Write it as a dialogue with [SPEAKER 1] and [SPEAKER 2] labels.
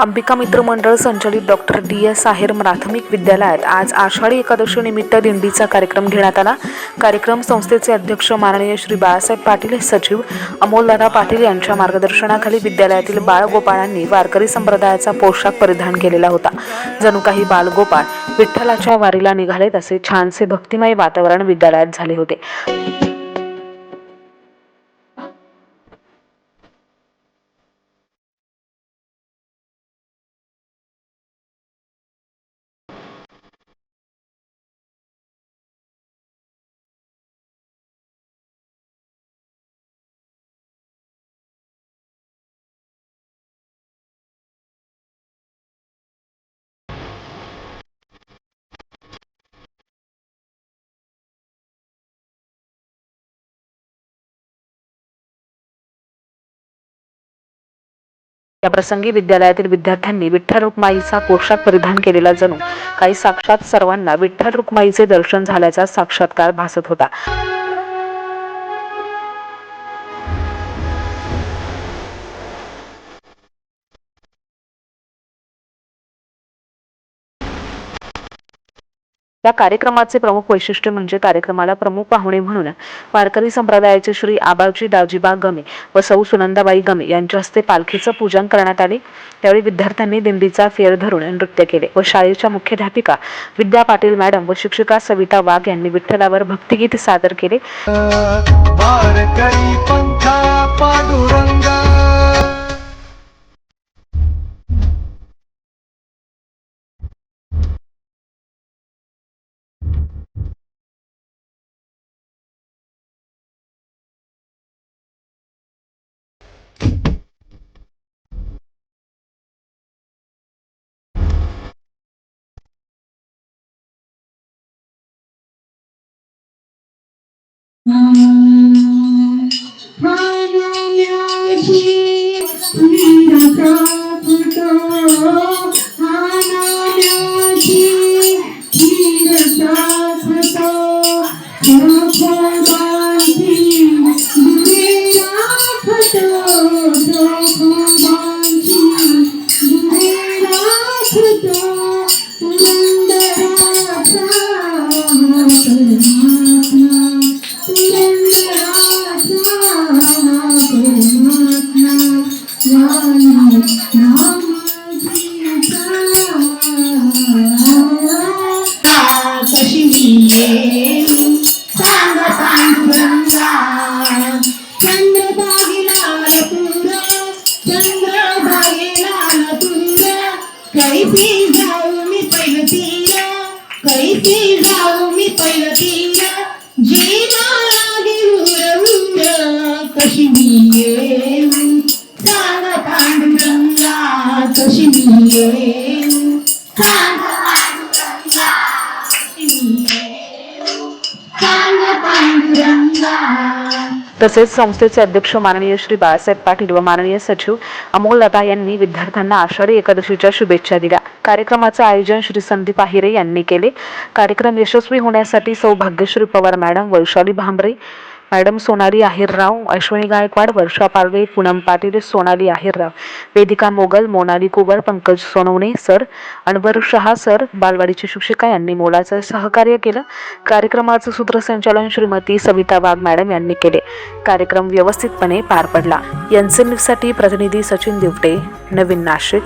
[SPEAKER 1] अंबिका मित्र मंडळ संचलित डॉक्टर डी एस आहेर प्राथमिक विद्यालयात आज आषाढी एकादशी निमित्त दिंडीचा कार्यक्रम घेण्यात आला. कार्यक्रम संस्थेचे अध्यक्ष माननीय श्री बाळासाहेब पाटील सचिव अमोलदादा पाटील यांच्या मार्गदर्शनाखाली विद्यालयातील बाळगोपाळांनी वारकरी संप्रदायाचा पोशाख परिधान केलेला होता. जणू काही बालगोपाळ विठ्ठलाच्या वारीला निघालेत असे छानसे भक्तिमय वातावरण विद्यालयात झाले होते. या प्रसंगी विद्यालयातील विद्यार्थ्यांनी विठ्ठल रुक्माईचा पोशाख परिधान केलेला जणू काही साक्षात सर्वांना विठ्ठल रुक्माईचे दर्शन झाल्याचा साक्षात्कार भासत होता. या कार्यक्रमाचे प्रमुख वैशिष्ट्य म्हणजे कार्यक्रमाला प्रमुख पाहुणे म्हणून वारकरी संप्रदायाचे श्री आबाजी दावजीबा गमे व सौ सुनंदाबाई गमे यांच्या हस्ते पालखीचं पूजन करण्यात आले. त्यावेळी विद्यार्थ्यांनी दिंडीचा फेर धरून नृत्य केले व शाळेच्या मुख्याध्यापिका विद्या पाटील मॅडम व शिक्षिका सविता वाघ यांनी विठ्ठलावर भक्तिगीत सादर केले.
[SPEAKER 2] Mm. कैसी जाऊ मी पैलतीर कैसी जाऊ मी पैलतीर जीवा गिरुरंग कशी मी येईन सांग पांडुरंगा कशी मी येईन सांग पांडुरंगा सांग पांडुरंगा
[SPEAKER 1] तसेच संस्थेचे अध्यक्ष माननीय श्री बाळासाहेब पाटील व माननीय सचिव अमोल लता यांनी विद्यार्थ्यांना आषाढी एकादशीच्या शुभेच्छा दिल्या. कार्यक्रमाचं आयोजन श्री संदीप आहिरे यांनी केले. कार्यक्रम यशस्वी होण्यासाठी Saubhagyashri Pawar madam Vaishali Bhambare madam Sonali Aherrao Ashwini Gaikwad Varsha Palve Poonam Patil Sonali Aherrao Vedika Mogal Monali Kuwar Pankaj Sonawane sir Anwar Shah sir बालवाडीची शिक्षिका यांनी मोलाचं सहकार्य केलं. कार्यक्रमाचं सूत्रसंचालन श्रीमती सविता वाघ मॅडम यांनी केले. कार्यक्रम व्यवस्थितपणे पार पडला. एनसेनिफसाठी प्रतिनिधी सचिन दिवटे नवीन नाशिक.